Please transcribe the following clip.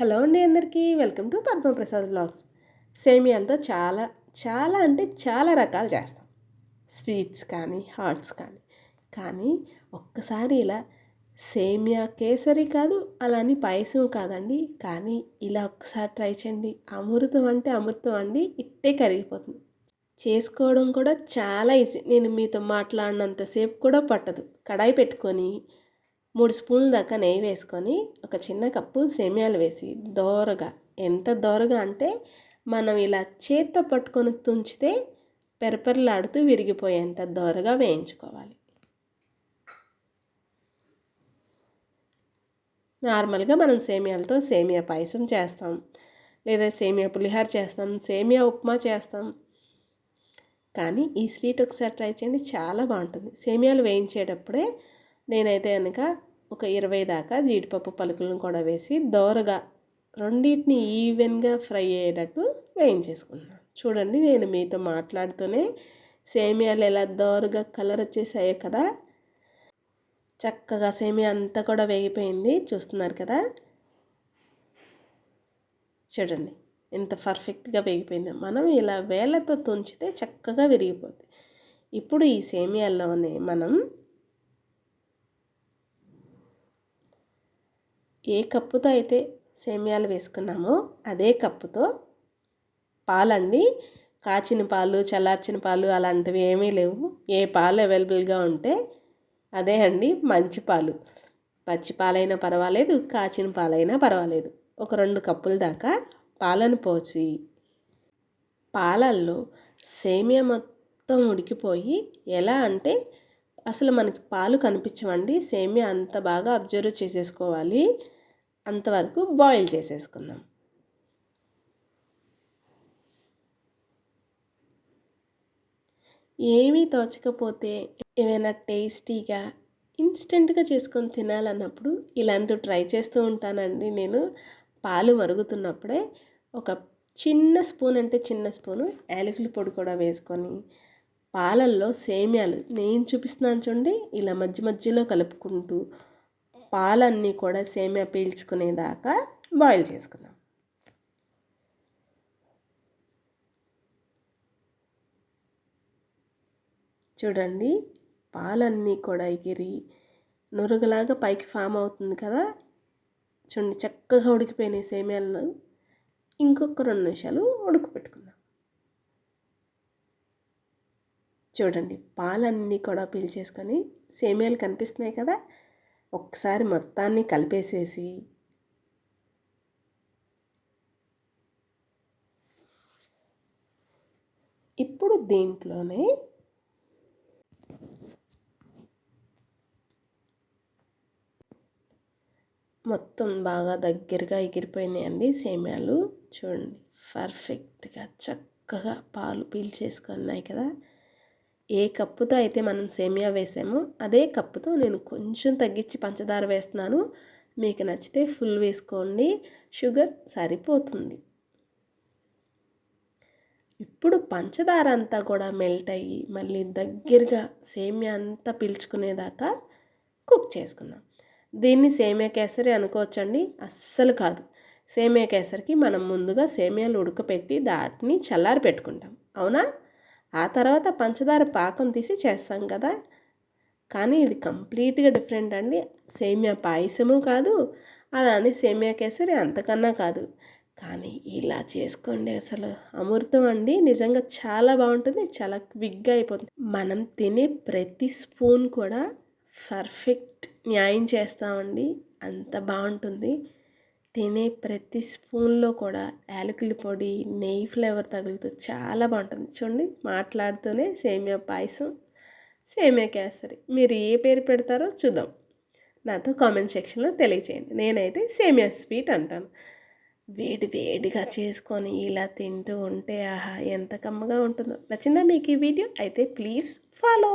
Hello అండి అందరికీ. Welcome to Padmaprasad blogs సేమియాలతో చాలా చాలా అంటే చాలా రకాలు చేస్తాం. స్వీట్స్ కానీ హాట్స్ కానీ. కానీ ఒక్కసారి ఇలా సేమియా కేసరి కాదు అలాని పాయసం కాదండి. కానీ ఇలా ఒక్కసారి ట్రై చేయండి. అమృతం అంటే అమృతం అండి. ఇట్టే కరిగిపోతుంది. చేసుకోవడం కూడా చాలా ఈజీ. నేను మీతో మాట్లాడినంతసేపు కూడా పట్టదు. కడాయి పెట్టుకొని మూడు స్పూన్ల దాకా నెయ్యి వేసుకొని ఒక చిన్న కప్పు సేమియాలు వేసి దోరగా. ఎంత దోరగా అంటే మనం ఇలా చేత్తో పట్టుకొని తుంచితే పెరపెరలాడుతూ విరిగిపోయేంత దోరగా వేయించుకోవాలి. నార్మల్గా మనం సేమియాలతో సేమియా పాయసం చేస్తాం. లేదా సేమియా పులిహార చేస్తాం సేమియా ఉప్మా చేస్తాం. కానీ ఈ స్వీట్ ఒకసారి ట్రై చేయండి చాలా బాగుంటుంది. సేమియాలు వేయించేటప్పుడే నేనైతే కనుక ఒక ఇరవై దాకా జీడిపప్పు పలుకులను కూడా వేసి దోరగా రెండింటిని ఈవెన్గా ఫ్రై అయ్యేటట్టు వేయించేసుకున్నాను చూడండి నేను మీతో మాట్లాడుతూనే సేమియాలు ఎలా దోరగా కలర్ వచ్చేసాయో కదా. చక్కగా సేమియా అంతా కూడా వేగిపోయింది చూస్తున్నారు కదా. చూడండి ఎంత పర్ఫెక్ట్గా వేగిపోయింది. మనం ఇలా వేళ్ళతో తుంచితే చక్కగా విరిగిపోతుంది ఇప్పుడు ఈ సేమియాల్లోనే మనం ఏ కప్పుతో అయితే సేమ్యాలు వేసుకున్నామో అదే కప్పుతో పాలండి. కాచిన పాలు చల్లార్చిన పాలు అలాంటివి ఏమీ లేవు. ఏ పాలు అవైలబుల్గా ఉంటే అదే అండి మంచి పాలు. పచ్చి పాలైనా పర్వాలేదు కాచిన పాలైనా పర్వాలేదు. ఒక రెండు కప్పుల దాకా పాలను పోసి పాలల్లో సేమియా మొత్తం ఉడికిపోయి ఎలా అంటే అసలు మనకి పాలు కనిపించవండి. సేమియా అంత బాగా అబ్జర్వ్ చేసేసుకోవాలి. అంతవరకు బాయిల్ చేసేసుకుందాం. ఏమీ తోచకపోతే ఏమైనా టేస్టీగా ఇన్స్టెంట్గా చేసుకొని తినాలన్నప్పుడు ఇలాంటివి ట్రై చేస్తూ ఉంటానండి నేను. పాలు మరుగుతున్నప్పుడే ఒక చిన్న స్పూన్ అంటే చిన్న స్పూను యాలకుల పొడి కూడా వేసుకొని పాలల్లో సేమ్యాలు. నేను చూపిస్తున్నాను చూడండి. ఇలా మధ్య మధ్యలో కలుపుకుంటూ పాలన్నీ కూడా సేమ్యా పీల్చుకునేదాకా బాయిల్ చేసుకుందాం. చూడండి. పాలన్నీ కూడా ఎగిరి నురుగులాగా పైకి ఫామ్ అవుతుంది కదా. చూడండి చక్కగా ఉడికిపోయినాయి సేమ్యాలను ఇంకొక రెండు నిమిషాలు ఉడుకు చూడండి పాలన్నీ కూడా పీల్చేసుకొని సేమియాలు కనిపిస్తున్నాయి కదా ఒకసారి మొత్తాన్ని కలిపేసేసి ఇప్పుడు దీంట్లోనే మొత్తం బాగా దగ్గరగా ఎగిరిపోయినాయండి సేమ్యాలు. చూడండి పర్ఫెక్ట్గా చక్కగా పాలు పీల్చేసుకున్నాయి కదా. ఏ కప్పుతో అయితే మనం సేమియా వేసామో అదే కప్పుతో నేను కొంచెం తగ్గించి పంచదార వేస్తున్నాను. మీకు నచ్చితే ఫుల్ వేసుకోండి. షుగర్ సరిపోతుంది. ఇప్పుడు పంచదార అంతా కూడా మెల్ట్ అయ్యి మళ్ళీ దగ్గరగా సేమియా అంతా పీల్చుకునేదాకా కుక్ చేసుకుందాం. దీన్ని సేమియా కేసరి అనుకోవచ్చండి. అస్సలు కాదు. సేమియా కేసరికి మనం ముందుగా సేమియాలు ఉడకపెట్టి దాటిని చల్లారి పెట్టుకుంటాం అవునా? ఆ తర్వాత పంచదార పాకం తీసి చేస్తాం కదా. కానీ ఇది కంప్లీట్గా డిఫరెంట్ అండి. సేమియా పాయసము కాదు అలానే సేమియా కేసరి అంతకన్నా కాదు. కానీ ఇలా చేసుకోండి అసలు. అమృతం అండి. నిజంగా చాలా బాగుంటుంది. చాలా క్విక్గా అయిపోతుంది. మనం తినే ప్రతి స్పూన్ కూడా పర్ఫెక్ట్ న్యాయం చేస్తామండి. అంత బాగుంటుంది. తినే ప్రతి స్పూన్లో కూడా యాలకుల పొడి నెయ్యి ఫ్లేవర్ తగులుతూ చాలా బాగుంటుంది చూడండి మాట్లాడుతూనే సేమియా పాయసం సేమియా కేసరి. మీరు ఏ పేరు పెడతారో చూద్దాం. నాతో కామెంట్ సెక్షన్లో తెలియచేయండి. నేనైతే సేమియా స్వీట్ అంటాను. వేడి వేడిగా చేసుకొని ఇలా తింటూ ఉంటే ఆహా ఎంత కమ్మగా ఉంటుందో. నచ్చిందా మీకు ఈ వీడియో? అయితే ప్లీజ్ ఫాలో!